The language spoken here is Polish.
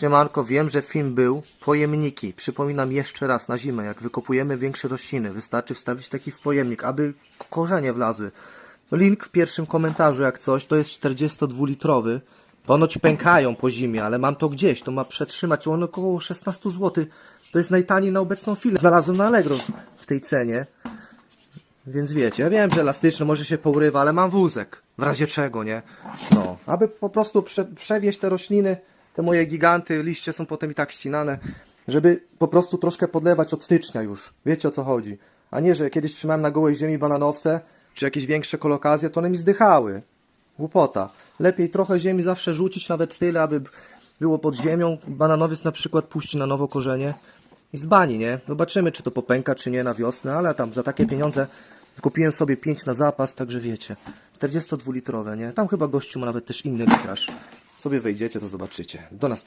Siemanko, wiem, że film był. Pojemniki. Przypominam jeszcze raz, na zimę, jak wykopujemy większe rośliny, wystarczy wstawić taki w pojemnik, aby korzenie wlazły. Link w pierwszym komentarzu, jak coś, to jest 42-litrowy. Ponoć pękają po zimie, ale mam to gdzieś, to ma przetrzymać. On około 16 zł. To jest najtaniej na obecną chwilę. Znalazłem na Allegro w tej cenie. Więc wiecie, ja wiem, że elastyczny może się pourywa, ale mam wózek. W razie czego, nie? No, aby po prostu prze, przewieźć te rośliny, te moje giganty, liście są potem i tak ścinane, żeby po prostu troszkę podlewać od stycznia już. Wiecie o co chodzi. A nie, że kiedyś trzymałem na gołej ziemi bananowce, czy jakieś większe kolokazje, to one mi zdychały. Głupota. Lepiej trochę ziemi zawsze rzucić, nawet tyle, aby było pod ziemią. Bananowiec na przykład puści na nowo korzenie i z bani, nie? Zobaczymy, czy to popęka, czy nie na wiosnę, ale tam za takie pieniądze kupiłem sobie 5 na zapas, także wiecie. 42-litrowe, nie? Tam chyba gościu ma nawet też inny litraż. Sobie wejdziecie, to zobaczycie. Do następnego.